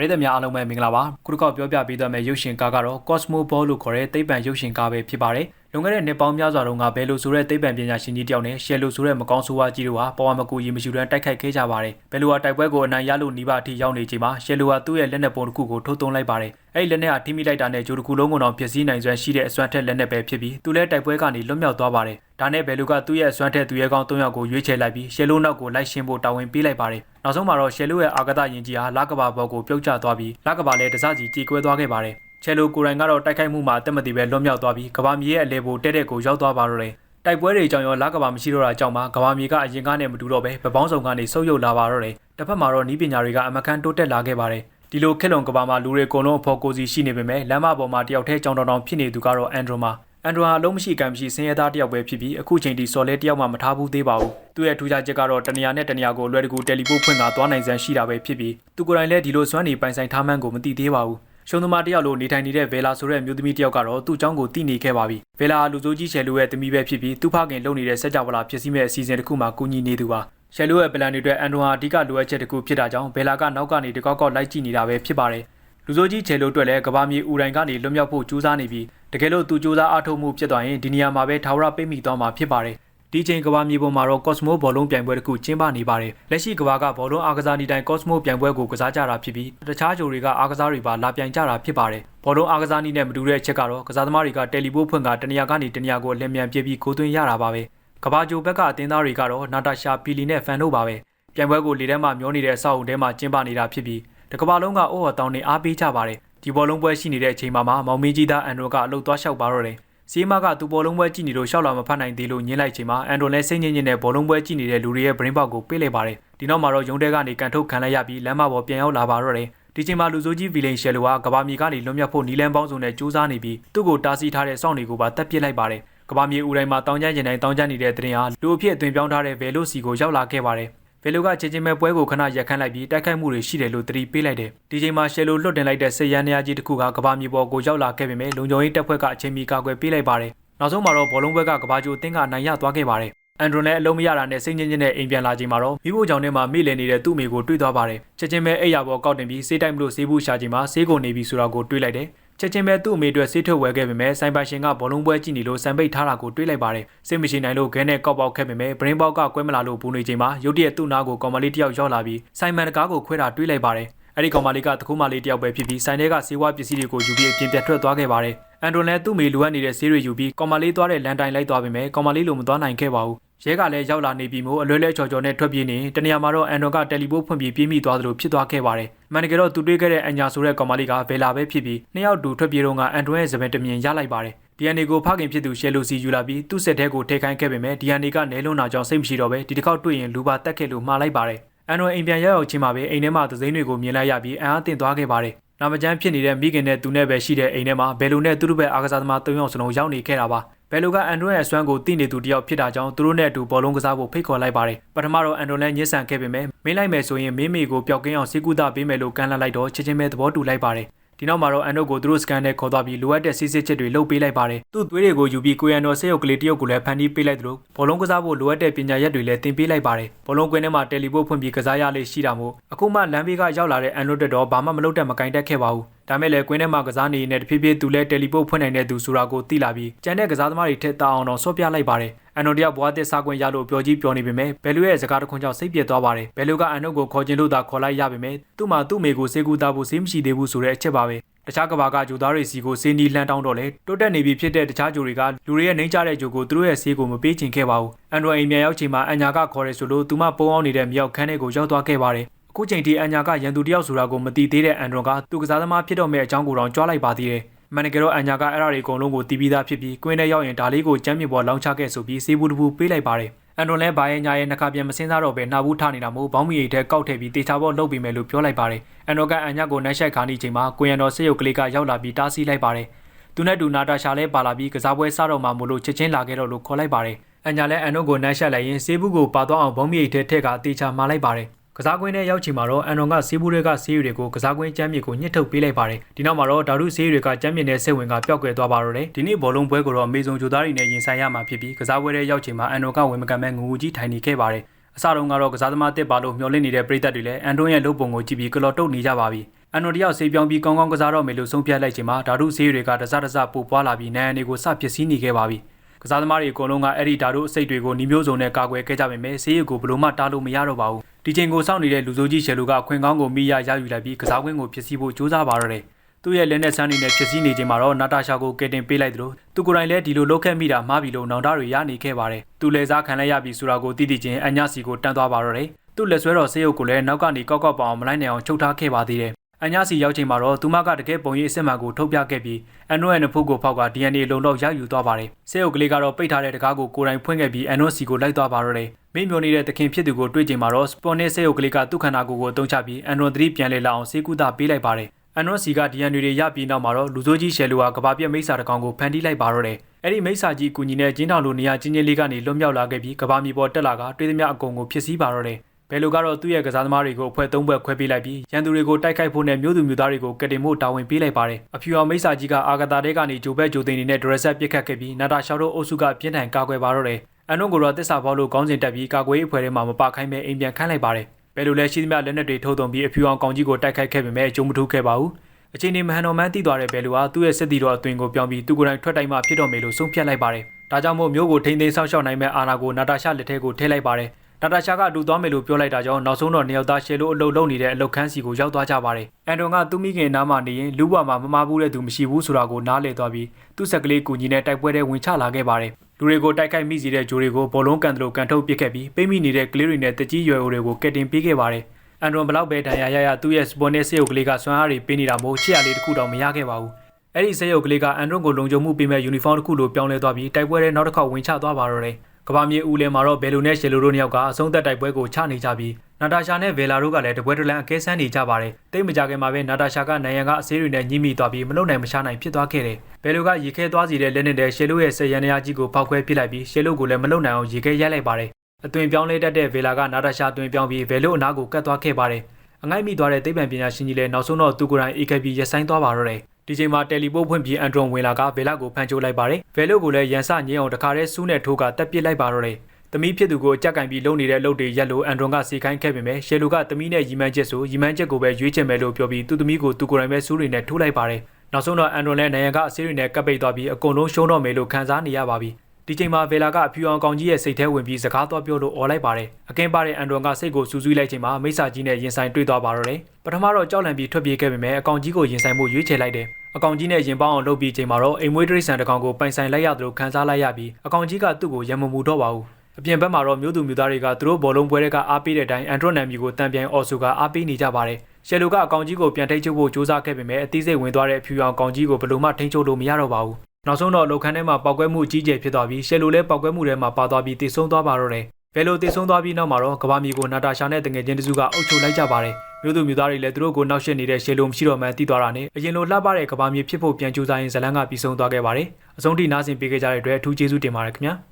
ပရိသတ်များအားလုံးပဲမင်္ဂလာပါခုတစ်ခေါက်ပြောပြပေးသွားမယ့်ရုပ်ရှင်ကားကတော့ Cosmo Ball လို့ခေါ်တဲ့သိပ္ပံရုပ်ရှင်ကားပဲဖြစ်ပါတယ်လွန်ခဲ့တဲ့နှစ်ပေါင်းများစွာတုန်းကဘယ်လိုဆိုတဲ့သိပ္ပံပညာရှင်ကြီးတယောက်နဲ့ရှယ်လိုဆိုတဲ့မကောင်းဆိုးဝါးကြီးတို့ဟာပေါ်ဝါမကူရေမရှိတန်းတိုက်ခိုက်ခဲ့ကြပါတယ်ဘယ်လိုဟာတိုက်ပွဲကိုအနိုင်ရလို့နှီးပါအထိရောက်နေချိန်မှာရှယ်လိုဟာသူ့ရဲ့လက်နက်ပုံတစ်ခုကိုထုတ်သွင်းလိုက်ပါတယ်အဲ့ဒီလက်နက်ဟာထိမိလိုက်တာနဲ့ဂျိုတစ်ခုလုံးကတော့ဖြစ်စည်းနိုင်စွမ်းရှိတဲ့အစွမ်းထက်လက်နက်ပဲဖြစ်ပြီးသူလည်းတိုက်ပွဲကနေလွတ်မြောက်သွားပါတယ်ဒါနဲ့ဘယ်လိုကသူ့ရဲ့အစွမ်းထက်သူရဲ့ကောင်း၃ယောက်ကိုရွေးချယ်လိုက်ပြီးရှယ်လိုနောက်ကိုလိုက်ရှင်းဖို့တာဝန်ပေးလိုက်ပါတယ်နောက်ဆုံးမှာတော့ရှယ်လိုရဲ့အာဂတယင်ကြီးဟာလကဘာဘော်ကိုပြုတ်ကျသွားပြီးလကဘာလည်းတစစီကြေကွဲသွားခဲ့ပါတယ်ချယ်လိုကိုရိုင်ကတော့တိုက်ခိုက်မှုမှာအသက်မတည်ပဲလွတ်မြောက်သွားပြီးကဘာမြေရဲ့အလဲပိုတဲ့တဲ့ကိုရောက်သွားပါတော့တယ်တိုက်ပွဲတွေကြောင့်ရောလကဘာမရှိတော့တာကြောင့်မှကဘာမြေကအရင်ကနဲ့မတူတော့ပဲပပောင်းဆောင်ကနေဆုပ်ယုပ်လာပါတော့တယ်တစ်ဖက်မှာတော့နီးပညာတွေကအမကန်တိုးတက်လာခဲ့ပါတယ်ဒီလိုခက်လွန်ကဘာမှာလူတွေအကုန်လုံးအဖို့ကိုစီရှိနေပေမဲ့လမ်းမပေါ်မှာတယောက်တည်းကြောင်တောင်တောင်ဖြစ်နေသူကတော့အန်ဒရိုမာ အန်ဒရာအလုံးမရှိကံမရှိဆင်းရဲသားတယောက်ပဲဖြစ်ပြီးအခုချိန်ထိစော်လဲတယောက်မှမထားဘူးသေးပါဘူးသူ့ရဲ့ထူးခြားချက်ကတော့တနေရာနဲ့တနေရာကိုလွယ်တကူတယ်လီပို့ဖွင့်တာသွားနိုင်စမ်းရှိတာပဲဖြစ်ပြီးသူကိုယ်တိုင်လည်းဒီလိုစွမ်းနေပိုင်ဆိုင်ထားမှန်းကိုမသိသေးပါဘူးရှုံသမားတယောက်လိုနေထိုင်နေတဲ့ဗေလာဆိုတဲ့မျိုးသမီးတယောက်ကတော့သူ့အကြောင်းကိုသိနေခဲ့ပါပြီဗေလာလူစိုးကြီးရှယ်လူရဲ့သမီးပဲဖြစ်ပြီးသူ့ဖခင်လုပ်နေတဲ့စက်ကြဝဠာဖြစ်စီမဲ့အစီအစဉ်တစ်ခုမှာကူညီနေသူပါရှယ်လူရဲ့ပလန်တွေအတွက်အန်ဒရာအဓိကလိုအပ်ချက်တစ်ခုဖြစ်တာကြောင့်ဗေလာကနောက်ကနေတကောက်ကောက်လိုက်ကြည့်နေတာပဲဖြစ်ပါတယ် လူစိုးကြီးချယ်လို့အတွက်လည်းကဘာမြေဦးတိုင်းကနေလွတ်မြောက်ဖို့ကြိုးစားနေပြီးတကယ်လို့သူကြိုးစားအားထုတ်မှုဖြစ်သွားရင်ဒီနေရာမှာပဲထာဝရပိတ်မိသွားမှာဖြစ်ပါတယ်ဒီချိန်ကဘာမြေပေါ်မှာတော့ Cosmo ဘောလုံးပြိုင်ပွဲတစ်ခုကျင်းပနေပါတယ်လက်ရှိကဘာကဘောလုံးအားကစားနေတိုင်း Cosmo ပြိုင်ပွဲကိုကစားကြတာဖြစ်ပြီးတခြားဂျိုတွေကအားကစားတွေပါလာပြိုင်ကြတာဖြစ်ပါတယ်ဘောလုံးအားကစားနည်းနဲ့မတူတဲ့အချက်ကတော့ကစားသမားတွေကတယ်လီပို့ဖွင့်ကတနေရာကနေတနေရာကိုအလင်းမြန်ပြေးပြီးကိုသွင်းရတာပါပဲကဘာဂျိုဘက်ကအတင်းသားတွေကတော့နာတာရှာပီလီနဲ့ဖန်တို့ပါပဲပြိုင်ပွဲကိုလေထဲမှာမျောနေတဲ့အဆောက်အုံထဲမှာကျင်းပနေတာဖြစ်ပြီး တကဘာလုံးကအိုးဟော်တောင်းနေအားပေးကြပါတယ်ဒီဘောလုံးပွဲရှိနေတဲ့အချိန်မှာမောင်မင်းကြီးသားအန်ဒရိုကအလုတ်သွားလျှောက်ပါတော့တယ်စီးမကသူဘောလုံးပွဲကြည့်နေလို့ရှောက်လာမဖတ်နိုင်သေးလို့ညင်းလိုက်ချိန်မှာအန်ဒရိုလည်းစိတ်ညစ်ညစ်နဲ့ဘောလုံးပွဲကြည့်နေတဲ့လူတွေရဲ့ brain box ကိုပေးလိုက်ပါတယ်ဒီနောက်မှာတော့ရုံးတဲကနေကန်ထုတ်ခံလိုက်ရပြီးလမ်းမပေါ်ပြန်ရောက်လာပါတော့တယ်ဒီချိန်မှာလူစိုးကြီးဗီလိန်ရှယ်လိုကကဘာမြေကနေလွတ်မြောက်ဖို့နီလန်ပေါင်းစုံနဲ့စူးစမ်းနေပြီးသူ့ကိုတားဆီးထားတဲ့စောင့်တွေကိုပါတက်ပစ်လိုက်ပါတယ်ကဘာမြေဦးတိုင်းမှာတောင်းကျမ်းကျင်တိုင်းတောင်းကျမ်းနေတဲ့တရင်ဟာလူအဖြစ်အသွင်ပြောင်းထားတဲ့ဗယ်လိုစီကိုရောက်လာခဲ့ပါတယ် ဗယ်လိုကချင်းချင်းပဲပွဲကိုခဏရက်ခန့်လိုက်ပြီးတိုက်ခိုက်မှုတွေရှိတယ်လို့သတိပေးလိုက်တယ်ဒီချိန်မှာရှယ်လိုလွတ်တင်လိုက်တဲ့စစ်ရန်နေရာကြီးတစ်ခုကကဘာမြေပေါ်ကိုရောက်လာခဲ့ပေမဲ့လုံခြုံရေးတပ်ဖွဲ့ကအချိန်မီကာကွယ်ပေးလိုက်ပါတယ်နောက်ဆုံးမှာတော့ဘောလုံးဘက်ကကဘာဂျိုအသင်းကအနိုင်ရသွားခဲ့ပါတယ်အန်ဒရိုနဲ့အလုံးမရတာနဲ့စိတ်ညစ်ညစ်နဲ့အိမ်ပြန်လာချိန်မှာတော့မိဖို့ကြောင့်ထဲမှာမိလည်နေတဲ့သူ့မိကိုတွေ့သွားပါတယ်ချက်ချင်းပဲအိယာပေါ်ကောက်တင်ပြီးစေးတိုက်မလို့စေးဘူးရှာချိန်မှာစေးကုန်နေပြီဆိုတာကိုတွေ့လိုက်တယ် ချက်ချင်းပဲသူ့အမေအတွက်ဆေးထုတ်ဝယ်ခဲ့ပေမဲ့ဆိုင်ပါရှင်ကဘောလုံးပွဲကြည့်နေလို့စံပိတ်ထားတာကိုတွေးလိုက်ပါတယ်စိတ်မရှိနိုင်လို့ခဲနဲ့ကောက်ပေါက်ခဲ့ပေမဲ့ brain box ကကွဲမလာလို့ဘူးနေချိန်မှာရုတ်တရက်သူ့နားကိုကောင်မလေးတယောက်ရောက်လာပြီးဆိုင်မန်တကားကိုခွဲတာတွေးလိုက်ပါတယ်အဲ့ဒီကောင်မလေးကတကူမလေးတယောက်ပဲဖြစ်ပြီးဆိုင်ထဲကစေဝါပစ္စည်းတွေကိုယူပြီးအပြင်ပြတ်ထွက်သွားခဲ့ပါတယ်အန်ဒရိုလည်းသူ့မိလိုအပ်နေတဲ့ဆေးတွေယူပြီးကောင်မလေးသွားတဲ့လန်တိုင်လိုက်သွားပေမဲ့ကောင်မလေးလိုမသွားနိုင်ခဲ့ပါဘူး ရဲကလည်းရောက်လာနေပြီမို့အလွဲလဲချော်ချော်နဲ့ထွက်ပြေးနေတနေရာမှာတော့အန်ဒရိုကတယ်လီပို့ဖွင့်ပြီးပြေးမိသွားသလိုဖြစ်သွားခဲ့ပါတယ်။အမှန်တကယ်တော့သူတွေ့ခဲ့တဲ့အညာဆိုတဲ့ကောင်မလေးကဘယ်လာပဲဖြစ်ပြီးနှစ်ယောက်တူထွက်ပြေးတော့ကအန်ဒရိုရဲ့သပင်တမြင်ရလိုက်ပါတယ်။ DNA ကိုဖခင်ဖြစ်သူရှယ်လိုစီယူလာပြီးသူ့ဆက်ထဲကိုထိခိုင်းခဲ့ပေမဲ့ DNA ကနဲလွန်းတာကြောင့်စိတ်မရှိတော့ပဲဒီတစ်ခေါက်တွေ့ရင်လူပါတက်ခဲ့လို့မှားလိုက်ပါတယ်။အန်ဒရိုအိမ်ပြန်ရောက်ရောက်ချင်းမှာပဲအိမ်ထဲမှာသစိမ်းတွေကိုမြင်လိုက်ရပြီးအံအားတင်သွားခဲ့ပါတယ်။နာမကျန်းဖြစ်နေတဲ့မိခင်နဲ့သူနဲ့ပဲရှိတဲ့အိမ်ထဲမှာဘယ်လိုနဲ့သူတို့ပဲအားကစားသမား၃ယောက်စလုံးရောက်နေခဲ့တာပါ ဘယ်လိုကအန်ဒရိုရဲ့အစွမ်းကိုသိနေသူတယောက်ဖြစ်တာကြောင့်သူတို့နဲ့အတူဘောလုံးကစားဖို့ဖိတ်ခေါ်လိုက်ပါတယ်ပထမတော့အန်ဒရိုနဲ့ညှစ်ဆန်ခဲ့ပေမဲ့မင်းလိုက်မယ်ဆိုရင်မင်းမေကိုပျောက်ကင်းအောင်စေကူတာပေးမယ်လို့ကမ်းလှမ်းလိုက်တော့ချက်ချင်းပဲသဘောတူလိုက်ပါတယ်ဒီနောက်မှာတော့အန်ဒိုကိုသူတို့စကန်နဲ့ခေါ်သွားပြီးလိုအပ်တဲ့စစ်စစ်ချက်တွေလုပ်ပေးလိုက်ပါတယ်။သူ့သွေးတွေကိုယူပြီးကိုရန်တော်ဆေးရုပ်ကလေးတယောက်ကိုလည်းဖန်တီးပေးလိုက်သလိုဘောလုံးကစားဖို့လိုအပ်တဲ့ပညာရက်တွေလည်းသင်ပေးလိုက်ပါတယ်။ဘောလုံးကွင်းထဲမှာတယ်လီပို့ဖွင့်ပြီးကစားရလေးရှိတာမို့အခုမှလမ်းဘေးကရောက်လာတဲ့အန်ဒိုတက်တော့ဘာမှမလုပ်တတ်မကင်တက်ခဲ့ပါဘူး။ ဒါမဲ့လည်းကွင်းထဲမှာကစားနေနေတဲ့တဖြည်းဖြည်းသူလည်းတယ်လီပို့ဖွင့်နိုင်တဲ့သူဆိုတာကိုသိလာပြီးကျန်တဲ့ကစားသမားတွေထက်တာအောင်တော့ဆော့ပြလိုက်ပါတယ်။အန်နိုတယောက်ဘွားသစ်စားခွင့်ရလို့ပျော်ကြီးပျော်နေပေမဲ့ဘယ်လိုရဲ့စကားတခွန်းကြောင့်စိတ်ပြက်သွားပါတယ်ဘယ်လိုကအန်နိုကိုခေါ်ခြင်းလို့သာခေါ်လိုက်ရပေမဲ့သူ့မှာသူ့မိကိုစေကူတာဖို့စေးမရှိသေးဘူးဆိုတဲ့အချက်ပါပဲတခြားကဘာကဂျိုသားတွေစီကိုစေးနီလှမ်းတောင်းတော့လေတိုးတက်နေပြီဖြစ်တဲ့တခြားဂျိုတွေကလူတွေရဲ့နှိမ့်ကြတဲ့ဂျိုကိုသူတို့ရဲ့ဆေးကိုမပေးချင်ခဲ့ပါဘူးအန်ဒရိုအိမ်မြန်ရောက်ချိန်မှာအညာကခေါ်ရဲဆိုလို့သူမပုံအောင်နေတဲ့မြောက်ခန်းထဲကိုရောက်သွားခဲ့ပါတယ် အခုချိန်ထိအညာကရန်သူတယောက်ဆိုတာကိုမသိသေးတဲ့အန်ဒရိုကသူကစားသမားဖြစ်တော့မဲ့အကြောင်းကိုတော့ကြွားလိုက်ပါသေးတယ်မန်နဂရောအညာကအဲ့အရာတွေအကုန်လုံးကိုတီးပြီးသားဖြစ်ပြီးကွင်းထဲရောက်ရင်ဒါလေးကိုကျမ်းမြေပေါ်လောင်းချခဲ့ဆိုပြီးစေဘူးတပူပေးလိုက်ပါတယ်အန်ဒွန်လဲဘာရဲ့ညာရဲ့နှခါပြန်မစင်းစားတော့ပဲနှာဘူးထနေတာမို့ဘောင်းမီရိတ်ထဲကောက်ထည့်ပြီးတေချာဘောလှုပ်ပြီးမယ်လို့ပြောလိုက်ပါတယ်အန်ဒွန်ကအညာကိုနှက်ရှိုက်ခါနေချိန်မှာကိုရန်တော်ဆေးရုပ်ကလေးကရောက်လာပြီးတားဆီးလိုက်ပါတယ်သူနဲ့တူနာတာရှာလဲပါလာပြီးကစားပွဲစတော့မှမို့လို့ချက်ချင်းလာခဲ့တော့လို့ခေါ်လိုက်ပါတယ်အညာလဲအန်ဒွန်ကိုနှက်ရှိုက်လိုက်ရင်ဆေးဘူးကိုပါတော့အောင်ဘောင်းမီရိတ်ထဲထည့်ကတေချာမှာလိုက်ပါတယ် ကစားကွင်းထဲရောက်ချိန်မှာတော့အန်တော်ကဆေးဘူးတွေကဆေးရည်တွေကိုကစားကွင်းကျမ်းမြေကိုညှစ်ထုတ်ပေးလိုက်ပါတယ်ဒီနောက်မှာတော့ဓာတုဆေးရည်တွေကကျမ်းမြေနဲ့စိတ်ဝင်ကပျောက်ကွယ်သွားပါတော့တယ်ဒီနေ့ဘောလုံးပွဲကိုတော့အမေဇုံဂျိုသားတွေနဲ့ရင်ဆိုင်ရမှာဖြစ်ပြီးကစားပွဲထဲရောက်ချိန်မှာအန်တော်ကဝင်မကန်မဲ့ငူငူကြီးထိုင်နေခဲ့ပါတယ်အစတုန်းကတော့ကစားသမားတစ်ပါလို့မျှော်လင့်နေတဲ့ပရိသတ်တွေလည်းအန်တွန်းရဲ့လုပ်ပုံကိုကြည့်ပြီးကလော်တုတ်နေကြပါပြီအန်နိုတယောက်ဆေးပြောင်းပြီးကောင်းကောင်းကစားတော့မယ်လို့ဆုံးဖြတ်လိုက်ချိန်မှာဓာတုဆေးတွေကတစတစပိုပွားလာပြီးနိုင်ရန်တွေကိုစပစ္စည်းနေခဲ့ပါပြီ ကစားသမားတွေအကုန်လုံးကအဲ့ဒီဓာတုအစိတ်တွေကိုနှီးမျိုးစုံနဲ့ကာကွယ်ခဲ့ကြပေမဲ့ဆေးရုပ်ကိုဘလို့မှတားလို့မရတော့ပါဘူးဒီချိန်ကိုစောင့်နေတဲ့လူစိုးကြီးရှယ်လူကအခွင့်ကောင်းကိုမိရရယူလိုက်ပြီးကစားကွင်းကိုဖြစ်စီဖို့ကြိုးစားပါတော့တယ်သူ့ရဲ့လက်နဲ့ဆန်းနေနဲ့ဖြစ်စီနေချိန်မှာတော့နာတာရှာကိုကယ်တင်ပေးလိုက်သလိုသူကိုယ်တိုင်လည်းဒီလိုလုပ်ခဲ့မိတာမှားပြီလို့နောင်တတွေရနေခဲ့ပါတယ်သူလည်းစားခံလိုက်ရပြီဆိုတာကိုသိသိချင်းအညာစီကိုတန်းသွားပါတော့တယ်သူ့လက်ဆွဲတော်ဆေးရုပ်ကိုလည်းနောက်ကနေကောက်ကောက်ပအောင်မလိုက်နိုင်အောင်ချုပ်ထားခဲ့ပါသေးတယ် အညာစီရောက်ချိန်မှာတော့သူမကတကယ်ပုံရိပ်အစ်မန်ကိုထုတ်ပြခဲ့ပြီးအန်နိုရဲ့နဖုတ်ကိုဖောက်က DNA လုံလောက်ရယူသွားပါတယ်။ဆေးရုပ်ကလေးကတော့ပိတ်ထားတဲ့တကားကိုကိုယ်တိုင်ဖွင့်ခဲ့ပြီးအန်နိုစီကိုလိုက်သွားပါတော့တယ်။မိမျောနေတဲ့သခင်ဖြစ်သူကိုတွေ့ချိန်မှာတော့စပွန်နစ်ဆေးရုပ်ကလေးကသူ့ခန္ဓာကိုယ်ကိုအသုံးချပြီးအန်နိုသတိပြန်လေလာအောင်ဆေးကုသပေးလိုက်ပါတယ်။အန်နိုစီက DNA တွေရပြီးနောက်မှာတော့လူစိုးကြီးရှယ်လူဟာကဘာပြက်မိစ္ဆာတကောင်ကိုဖန်တီးလိုက်ပါတော့တယ်။အဲ့ဒီမိစ္ဆာကြီးအကူညီနဲ့ကျင်းထောင်လိုနေရာချင်းချင်းလေးကနေလွတ်မြောက်လာခဲ့ပြီးကဘာမြေပေါ်တက်လာကတွေးသမျှအကုန်ကိုဖြစ်စည်းပါတော့တယ်။ ဘယ်လိုကတော့သူ့ရဲ့ကစားသမားတွေကိုအဖွဲ့သုံးဘက်ခွဲပေးလိုက်ပြီးရန်သူတွေကိုတိုက်ခိုက်ဖို့နဲ့မျိုးသူမျိုးသားတွေကိုကတင်ဖို့တာဝန်ပေးလိုက်ပါတယ်။အဖြူအောင်မိစ္ဆာကြီးကအာဂတာတဲကနေဂျိုဘက်ဂျိုသိန်နေနဲ့ဒရက်ဆက်ပစ်ခတ်ခဲ့ပြီးနာတာရှောက်တို့အုပ်စုကပြင်းထန်ကာကွယ်ပါတော့တယ်။အန်နုကိုတော့တစ္ဆာဘောလို့ကောင်းစဉ်တက်ပြီးကာကွယ်ရေးအဖွဲ့ထဲမှာမပါခိုင်းပဲအိမ်ပြန်ခန့်လိုက်ပါတယ်။ဘယ်လိုလဲရှိသမျှလက်နက်တွေထုတ်သွင်းပြီးအဖြူအောင်ကောင်ကြီးကိုတိုက်ခိုက်ခဲ့ပေမဲ့အကျုံးမထူးခဲ့ပါဘူး။အချိန်ဒီမဟန်တော်မန်းသိသွားတဲ့ဘယ်လိုဟာသူ့ရဲ့စစ်တီတော်အသွင်ကိုပြောင်းပြီးသူကိုယ်တိုင်ထွက်တိုင်းမှဖြစ်တော်မယ်လို့ဆုံးဖြတ်လိုက်ပါတယ်။ဒါကြောင့်မို့မျိုးကိုထိန်းသိမ်းဆောက်ရှောက်နိုင်မဲ့အာဏာကိုနာတာရှာလက်ထဲကိုထည့်လိုက်ပါတယ်။ နာတာရှာကအတူသွားမယ်လို့ပြောလိုက်တာကြောင့်နောက်ဆုံးတော့နှစ်ယောက်သားရှယ်လို့အလုပ်လုပ်နေတဲ့အလုပ်ခန်းစီကိုရောက်သွားကြပါတယ်။အန်တွန်ကသူ့မိခင်နားမှာနေရင်လူ့ဘဝမှာမမဘူးတဲ့သူမရှိဘူးဆိုတာကိုနားလည်သွားပြီးသူ့ဆက်ကလေးကူညီနဲ့တိုက်ပွဲတွေဝင်ချလာခဲ့ပါတယ်။လူတွေကိုတိုက်ခိုက်မိစီတဲ့ဂျိုတွေကိုဘောလုံးကန်တလို့ကန်ထုတ်ပစ်ခဲ့ပြီးပိတ်မိနေတဲ့ကလေးတွေနဲ့တကြီးရွယ်အိုတွေကိုကက်တင်ပေးခဲ့ပါတယ်။အန်တွန်ဘလောက်ပဲဒဏ်ရာရရသူ့ရဲ့စပွန်နဲ့ဆေးရုပ်ကလေးကစွမ်းအားတွေပေးနေတာမို့ချစ်ရလေးတစ်ခုတော့မရခဲ့ပါဘူး။အဲ့ဒီဆေးရုပ်ကလေးကအန်တွန်ကိုလုံခြုံမှုပေးမဲ့ယူနီဖောင်းတစ်ခုလိုပြောင်းလဲသွားပြီးတိုက်ပွဲတွေနောက်တစ်ခေါက်ဝင်ချသွားပါတော့တယ်။ ကဘာမြေဦးလဲမှာတော့ဘယ်လိုနဲ့ရှယ်လိုတို့နှစ်ယောက်ကအဆုံးသက်တိုက်ပွဲကိုချနေကြပြီးနာတာရှာနဲ့ဗေလာတို့ကလည်းတပွဲတလန်အကဲဆန်းနေကြပါတယ်။တိတ်မကြခင်မှာပဲနာတာရှာကနိုင်ရန်ကအစည်းတွေနဲ့ညှိမိသွားပြီးမလုံနိုင်မရှာနိုင်ဖြစ်သွားခဲ့တယ်။ဘယ်လိုကရေခဲသွားစီတဲ့လက်နဲ့တဲ့ရှယ်လိုရဲ့ဆယ်ရန်ရာကြီးကိုဖောက်ခွဲပစ်လိုက်ပြီးရှယ်လိုကိုလည်းမလုံနိုင်အောင်ရေခဲရိုက်လိုက်ပါတယ်။အသွင်ပြောင်းလဲတတ်တဲ့ဗေလာကနာတာရှာအသွင်ပြောင်းပြီးဗေလိုအနားကိုကတ်သွားခဲ့ပါတယ်။အငိုက်မိသွားတဲ့သိပ္ပံပညာရှင်ကြီးလည်းနောက်ဆုံးတော့သူကိုယ်တိုင် AKB ရက်ဆိုင်သွားပါတော့တယ်။ ဒီချိန်မှာတယ်လီပို့ဖွင့်ပြီးအန်ဒရွန်ဝင်လာကဗေလာကိုဖန်ချိုးလိုက်ပါတယ်။ဗေလိုကိုလည်းရန်စညင်းအောင်တခါတည်းစူးနဲ့ထိုးကတက်ပစ်လိုက်ပါတော့တယ်။သမီးဖြစ်သူကိုကြက်ကင်ပြီးလုံနေတဲ့အလုပ်တွေရက်လို့အန်ဒရွန်ကစီခိုင်းခဲ့ပေမဲ့ရှယ်လူကသမီးနဲ့ရီမန်းချက်ဆိုရီမန်းချက်ကိုပဲရွေးချယ်မယ်လို့ပြောပြီးသူ့သမီးကိုသူကိုယ်တိုင်ပဲစူးတွေနဲ့ထိုးလိုက်ပါတယ်။နောက်ဆုံးတော့အန်ဒရွန်လည်းနိုင်ရန်ကအစည်းတွေနဲ့ကပ်ပိတ်သွားပြီးအကုန်လုံးရှုံးတော့မယ်လို့ခံစားနေရပါပြီ။ဒီချိန်မှာဗေလာကအဖြူအောင်ကောင်ကြီးရဲ့စိတ်ထဲဝင်ပြီးစကားသွားပြောလို့អော်လိုက်ပါတယ်။အကင်းပါတဲ့အန်ဒရွန်ကစိတ်ကိုစူးစူးလိုက်ချိန်မှာမိစ္ဆာကြီးနဲ့ရင်ဆိုင်တွေ့သွားပါတော့တယ်။ပထမတော့ကြောက်လန့်ပြီးထွက်ပြေးခဲ့ပေမဲ့အကောင်ကြီးကိုရင်ဆိုင်မှုရွေးချယ်လိုက်တယ်။ အကောင်ကြီးနဲ့ရင်ပေါင်းအောင်လုပ်ပြီးချိန်မှာတော့အိမ်မွေးတရိษံတကောင်ကိုပိုင်ဆိုင်လိုက်ရတယ်လို့ခံစားလိုက်ရပြီးအကောင်ကြီးကသူ့ကိုရံမမှုတော့ပါဘူး။အပြင်ဘက်မှာတော့မျိုးသူမျိုးသားတွေကသူတို့ဘောလုံးပွဲတွေကအားပေးတဲ့အတိုင်းအန်ဒရွန်နမ်မီကိုတန်ပြန်အော်ဆူကအားပေးနေကြပါတယ်။ရှယ်လိုကအကောင်ကြီးကိုပြန်ထိတ်ချုပ်ဖို့ကြိုးစားခဲ့ပေမဲ့အသီးစိတ်ဝင်သွားတဲ့အဖြူအောင်ကောင်ကြီးကိုဘယ်လိုမှထိန်းချုပ်လို့မရတော့ပါဘူး။နောက်ဆုံးတော့လောက်ခန်းထဲမှာပောက်ကွဲမှုအကြီးကျယ်ဖြစ်သွားပြီးရှယ်လိုလည်းပောက်ကွဲမှုထဲမှာပါသွားပြီးတည်ဆုံသွားပါတော့တယ်။ဘ ယ်လိုတည်ဆုံသွားပြီးနောက်မှာတော့ကဘာမီကိုနာတာရှာနဲ့တငယ်ချင်းတစုကအုပ်ချုပ်လိုက်ကြပါတယ်။မျိုးသူမျိုးသားတွေလည်းသူတို့ကိုနောက်ရှက်နေတဲ့ရှယ်လိုမရှိတော့မှန်းသိသွားတာနဲ့အရင်လိုလှပတဲ့ကဘာမီဖြစ်ဖို့ပြန်ကြိုးစားရင်ဇလန်းကပြီးဆုံးသွားခဲ့ပါတယ်။အဆုံးထိနားဆင်ပေးခဲ့ကြတဲ့အတွက်အထူးကျေးဇူးတင်ပါတယ်ခင်ဗျာ။